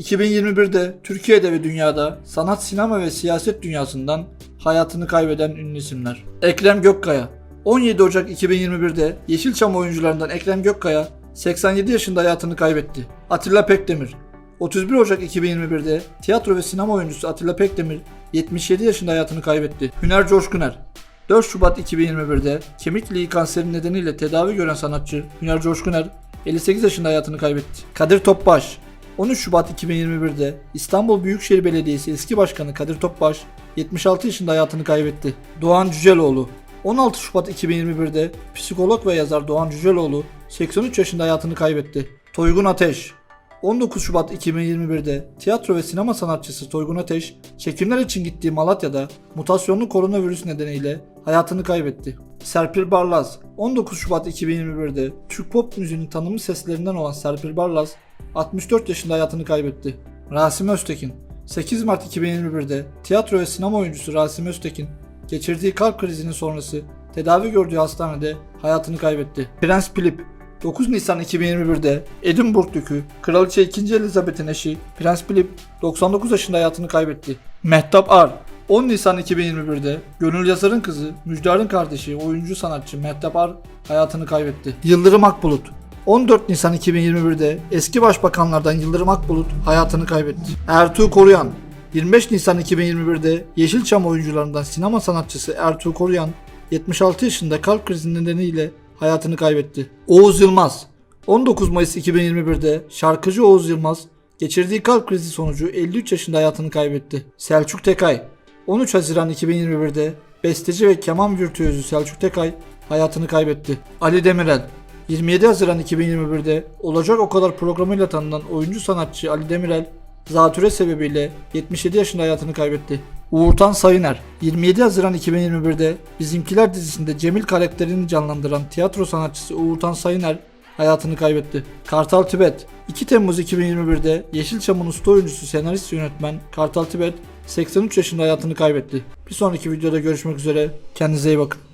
2021'de Türkiye'de ve dünyada sanat, sinema ve siyaset dünyasından hayatını kaybeden ünlü isimler. Ekrem Gökkaya 17 Ocak 2021'de Yeşilçam oyuncularından Ekrem Gökkaya 87 yaşında hayatını kaybetti. Atilla Pekdemir 31 Ocak 2021'de tiyatro ve sinema oyuncusu Atilla Pekdemir 77 yaşında hayatını kaybetti. Hüner Coşkuner 4 Şubat 2021'de kemik liği kanseri nedeniyle tedavi gören sanatçı Hüner Coşkuner 58 yaşında hayatını kaybetti. Kadir Topbaş 13 Şubat 2021'de İstanbul Büyükşehir Belediyesi eski başkanı Kadir Topbaş 76 yaşında hayatını kaybetti. Doğan Cüceloğlu 16 Şubat 2021'de psikolog ve yazar Doğan Cüceloğlu 83 yaşında hayatını kaybetti. Toygun Ateş 19 Şubat 2021'de tiyatro ve sinema sanatçısı Toygun Ateş, çekimler için gittiği Malatya'da mutasyonlu koronavirüs nedeniyle hayatını kaybetti. Serpil Barlaz 19 Şubat 2021'de Türk pop müziğinin tanınmış seslerinden olan Serpil Barlaz 64 yaşında hayatını kaybetti. Rasim Öztekin 8 Mart 2021'de tiyatro ve sinema oyuncusu Rasim Öztekin geçirdiği kalp krizinin sonrası tedavi gördüğü hastanede hayatını kaybetti. Prens Philip 9 Nisan 2021'de Edinburgh Dükü, Kraliçe 2. Elizabeth'in eşi Prens Philip 99 yaşında hayatını kaybetti. Mehtap Ar 10 Nisan 2021'de Gönül Yazar'ın kızı, Müjdar'ın kardeşi, oyuncu sanatçı Mehtap Ar hayatını kaybetti. Yıldırım Akbulut 14 Nisan 2021'de eski başbakanlardan Yıldırım Akbulut hayatını kaybetti. Ertuğ Koruyan 25 Nisan 2021'de Yeşilçam oyuncularından sinema sanatçısı Ertuğ Koruyan 76 yaşında kalp krizi nedeniyle hayatını kaybetti. Oğuz Yılmaz 19 Mayıs 2021'de şarkıcı Oğuz Yılmaz geçirdiği kalp krizi sonucu 53 yaşında hayatını kaybetti. Selçuk Tekay 13 Haziran 2021'de besteci ve keman virtüözü Selçuk Tekay hayatını kaybetti. Ali Demirel 27 Haziran 2021'de Olacak O Kadar programıyla tanınan oyuncu sanatçı Ali Demirel zatüre sebebiyle 77 yaşında hayatını kaybetti. Uğurtan Sayıner 27 Haziran 2021'de Bizimkiler dizisinde Cemil karakterini canlandıran tiyatro sanatçısı Uğurtan Sayıner hayatını kaybetti. Kartal Tibet 2 Temmuz 2021'de Yeşilçam'ın usta oyuncusu senarist yönetmen Kartal Tibet 83 yaşında hayatını kaybetti. Bir sonraki videoda görüşmek üzere. Kendinize iyi bakın.